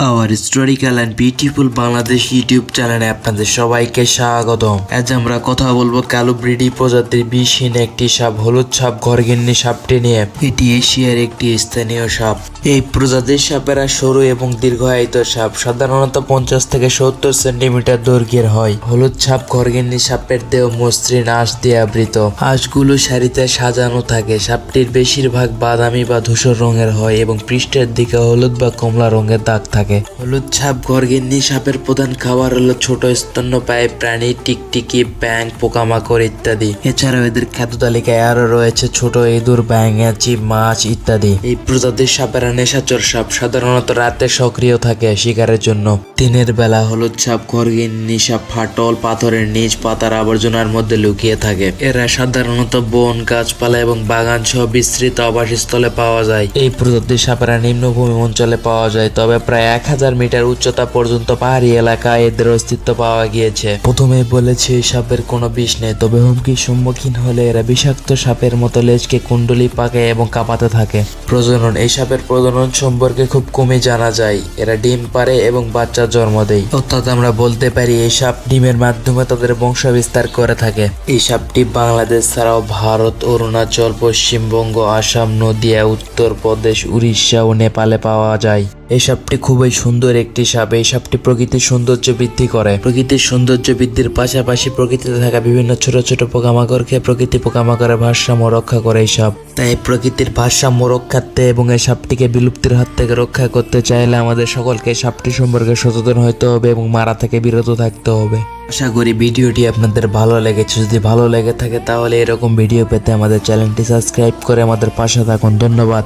Oh, our historical and beautiful Bangladesh YouTube চ্যানেলে আপনাদের সবাইকে স্বাগতম। আজ আমরা কথা বলব ক্যালোব্রিডি প্রজাতির বিষহীন একটি সাপ, হলুদ সাপ ঘরগিন্নি সাপটি নিয়ে। এটি এশিয়ার একটি স্থানীয় সাপ। এই প্রজাতির সাপেরা সরু এবং দীর্ঘায়িত সাপ, সাধারণত পঞ্চাশ থেকে সত্তর সেন্টিমিটার দৈর্ঘ্যের হয়। হলুদ সাপ ঘরগিন্নি সাপের দেহ মসৃণ আঁশ দিয়ে আবৃত। আঁশগুলো সারিতে সাজানো থাকে। সাপটির বেশিরভাগ বাদামি বা ধূসর রঙের হয় এবং পৃষ্ঠের দিকে হলুদ বা কমলা রঙের দাগ থাকে। হলুদ সাপ ঘরগিন্নি সাপের প্রধান খাবার হলো ছোট স্তন্যপায়ী প্রাণী, টিকটিকি ব্যাং পোকামাকড় ইত্যাদি। এছাড়াও এদের খাদ্য তালিকায় আরও রয়েছে ছোট ইঁদুর ব্যাঙাচি মাছ ইত্যাদি। এই প্রজাতির সাপেরা নেশাচর সাপ সাধারণত রাতে সক্রিয় থাকে শিকারের জন্য। দিনের বেলা হলুদ সাপ ঘরগিন্নি সাপ ফাটল, পাথরের নিচ, পাতার আবর্জনার মধ্যে লুকিয়ে থাকে। এরা সাধারণত বন, গাছপালা এবং বাগান সহ বিস্তৃত আবাসস্থলে পাওয়া যায়। এই প্রজাতির সাপেরা নিম্নভূমি অঞ্চলে পাওয়া যায়, তবে প্রায় এক হাজার মিটার উচ্চতা পর্যন্ত পাহাড়ি এলাকায় এদের অস্তিত্ব পাওয়া গিয়েছে। প্রথমে বলেছে, সাপের কোনো বিষ নেই, তবে হুমকির সম্মুখীন হলে এরা বিষাক্ত সাপের মতো লেজকে কুণ্ডলি পাকে এবং কাঁপাতে থাকে। প্রজনন, এই সাপের প্রজনন সম্পর্কে খুব কমই জানা যায়। এরা ডিম পারে এবং বাচ্চা জন্ম দেয়। অর্থাৎ আমরা বলতে পারি, এই সাপ ডিমের মাধ্যমে তাদের বংশ বিস্তার করে থাকে। এই সাপটি বাংলাদেশ ছাড়াও ভারত, অরুণাচল, পশ্চিমবঙ্গ, আসাম, নদিয়া, উত্তরপ্রদেশ, উড়িষ্যা ও নেপালে পাওয়া যায়। এই সাপটি খুবই সুন্দর একটি সাপ। এই সাপটি প্রকৃতির সৌন্দর্য বৃদ্ধি করে। প্রকৃতির সৌন্দর্য বৃদ্ধির পাশাপাশি প্রকৃতিতে থাকা বিভিন্ন ছোট ছোট পোকামাকড়কে প্রকৃতি পোকামাকড়ের ভারসাম্য রক্ষা করে এই সাপ। তাই প্রকৃতির ভারসাম্য রক্ষার্থে এবং এই সাপটিকে বিলুপ্তির হাত থেকে রক্ষা করতে চাইলে আমাদের সকলকে সাপটি সম্পর্কে সচেতন হতে হবে এবং মারা থেকে বিরত থাকতে হবে। আশা করি ভিডিওটি আপনাদের ভালো লেগেছে। যদি ভালো লেগে থাকে তাহলে এরকম ভিডিও পেতে আমাদের চ্যানেলটি সাবস্ক্রাইব করে আমাদের পাশে থাকুন। ধন্যবাদ।